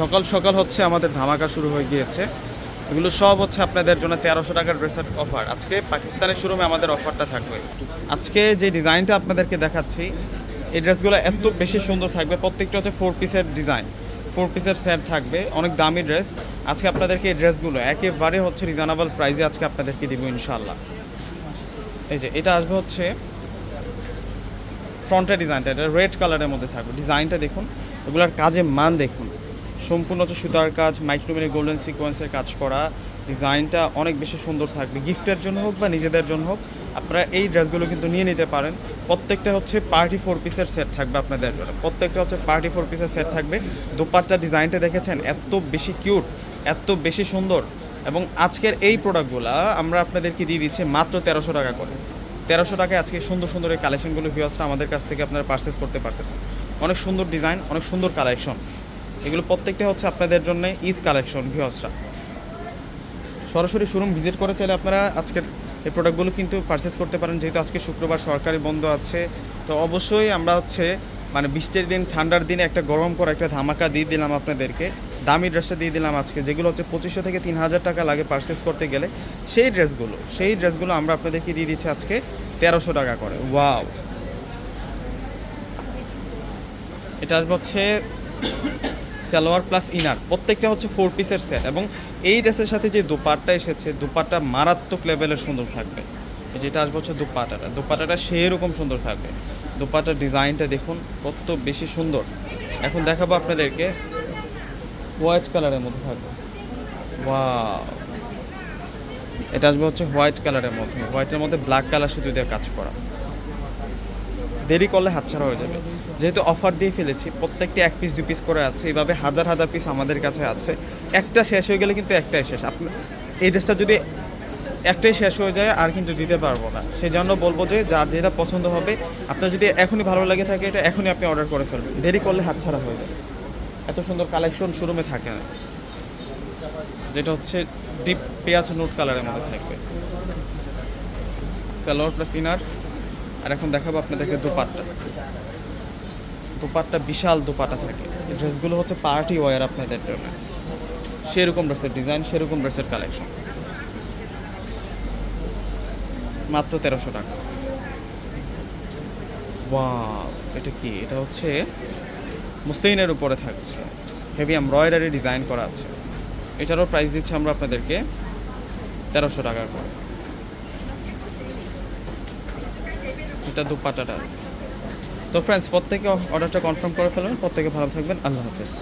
সকাল সকাল হচ্ছে আমাদের ধামাকা শুরু হয়ে গিয়েছে। এগুলো সব হচ্ছে আপনাদের জন্য তেরোশো টাকার ড্রেসের অফার আজকে পাকিস্তানের শোরুমে আমাদের অফারটা থাকবে। আজকে যে ডিজাইনটা আপনাদেরকে দেখাচ্ছি, এই ড্রেসগুলো এত বেশি সুন্দর থাকবে। প্রত্যেকটা হচ্ছে ফোর পিসের ডিজাইন ফোর পিসের সেট থাকবে, অনেক দামি ড্রেস আজকে আপনাদেরকে এই ড্রেসগুলো একেবারে হচ্ছে রিজনেবল প্রাইসে আজকে আপনাদেরকে দিব ইনশাল্লাহ এই যে, এটা আসবে হচ্ছে ফ্রন্টের ডিজাইনটা এটা রেড কালারের মধ্যে থাকবে। ডিজাইনটা দেখুন, এগুলোর কাজে মান দেখুন। সম্পূর্ণ হচ্ছে সুতার কাজ মাইক্রোমেরি গোল্ডেন সিকোয়েন্সের কাজ করা ডিজাইনটা অনেক বেশি সুন্দর থাকবে। গিফটের জন্য হোক বা নিজেদের জন্য হোক, আপনারা এই ড্রেসগুলো কিন্তু নিয়ে নিতে পারেন। প্রত্যেকটা হচ্ছে পার্টি ফোর পিসের সেট থাকবে আপনাদের। জন্য প্রত্যেকটা হচ্ছে পার্টি ফোর পিসের সেট থাকবে। দোপাট্টা ডিজাইনটা দেখেছেন, এত বেশি কিউট এত বেশি সুন্দর। এবং আজকের এই প্রোডাক্টগুলো আমরা আপনাদেরকে দিয়ে দিচ্ছি মাত্র তেরোশো টাকা করে। তেরোশো টাকায় আজকে সুন্দর সুন্দর এই কালেকশনগুলো ভিউয়ার্সরা আমাদের কাছ থেকে আপনারা পারচেস করতে পারতেছেন। অনেক সুন্দর ডিজাইন অনেক সুন্দর কালেকশন এগুলো প্রত্যেকটা হচ্ছে আপনাদের জন্য ঈদ কালেকশন, ভিউয়ার্সরা। সরাসরি শোরুম ভিজিট করে চাইলে আপনারা আজকের এই প্রোডাক্টগুলো কিন্তু পারচেস করতে পারেন। যেহেতু আজকে শুক্রবার সরকারি বন্ধ আছে, তো অবশ্যই আমরা হচ্ছে মানে বৃষ্টির দিন, ঠান্ডার দিনে একটা গরম করে একটা ধামাকা দিয়ে দিলাম আপনাদেরকে। দামি ড্রেসটা দিয়ে দিলাম আজকে, যেগুলো হচ্ছে পঁচিশশো থেকে তিন হাজার টাকা লাগে পারচেস করতে গেলে। সেই ড্রেসগুলো সেই ড্রেসগুলো আমরা আপনাদেরকে দিয়ে দিচ্ছি আজকে তেরোশো টাকা করে। ওয়াও! এটা আসবে হচ্ছে সালোয়ার প্লাস ইনার প্রত্যেকটা হচ্ছে ফোর পিসের সেট এবং এই ড্রেসের সাথে যে দুপাটটা এসেছে, দুপাট্টা মারাত্মক লেভেলের সুন্দর থাকবে। যেটা আসবে হচ্ছে দুপাটাটা দুপাটাটা সেই রকম সুন্দর থাকবে। দুপাটার ডিজাইনটা দেখুন, কত বেশি সুন্দর। এখন দেখাবো আপনাদেরকে হোয়াইট কালারের মধ্যে থাকবে। ওয়াও এটা আসবে হচ্ছে হোয়াইট কালারের মধ্যে। হোয়াইটের মধ্যে ব্ল্যাক কালার শুধু দিয়ে কাজ করা। দেরি করলে হাতছাড়া হয়ে যাবে। যেহেতু অফার দিয়ে ফেলেছি, প্রত্যেকটি এক পিস দু পিস করে আছে এইভাবে হাজার হাজার পিস আমাদের কাছে আছে। একটা শেষ হয়ে গেলে কিন্তু একটাই শেষ। আপনি এই ড্রেসটা যদি একটাই শেষ হয়ে যায়, আর কিন্তু দিতে পারব না। সেই জন্য বলব যে, যার যেটা পছন্দ হবে, আপনার যদি এখনই ভালো লাগে থাকে, এটা এখনই আপনি অর্ডার করে ফেলবেন। দেরি করলে হাতছাড়া হয়ে যাবে। এত সুন্দর কালেকশন শোরুমে থাকে না। যেটা হচ্ছে ডিপ পেঁয়াজ নোট কালারের মধ্যে থাকবে। স্যালোয়ার প্লাস ইনার আর এখন দেখাবো আপনাদেরকে দুপাট্টা। দুপাট্টা, বিশাল দুপাটা থাকে। এই ড্রেসগুলো হচ্ছে পার্টি ওয়ার আপনাদের জন্য। সেরকম ড্রেসের ডিজাইন, সেরকম ড্রেসের কালেকশন। মাত্র তেরোশো টাকা। এটা কি? এটা হচ্ছে মুস্তাইনের উপরে থাকছে। হেভি এমব্রয়ডারি ডিজাইন করা আছে। এটারও প্রাইস দিচ্ছি আমরা আপনাদেরকে তেরোশো টাকা করে। এটা দুপাটাটা। তো ফ্রেন্ডস প্রত্যেকে অর্ডারটা কনফার্ম করে ফেলবেন প্রত্যেকে ভালো থাকবেন আল্লাহ হাফেজ।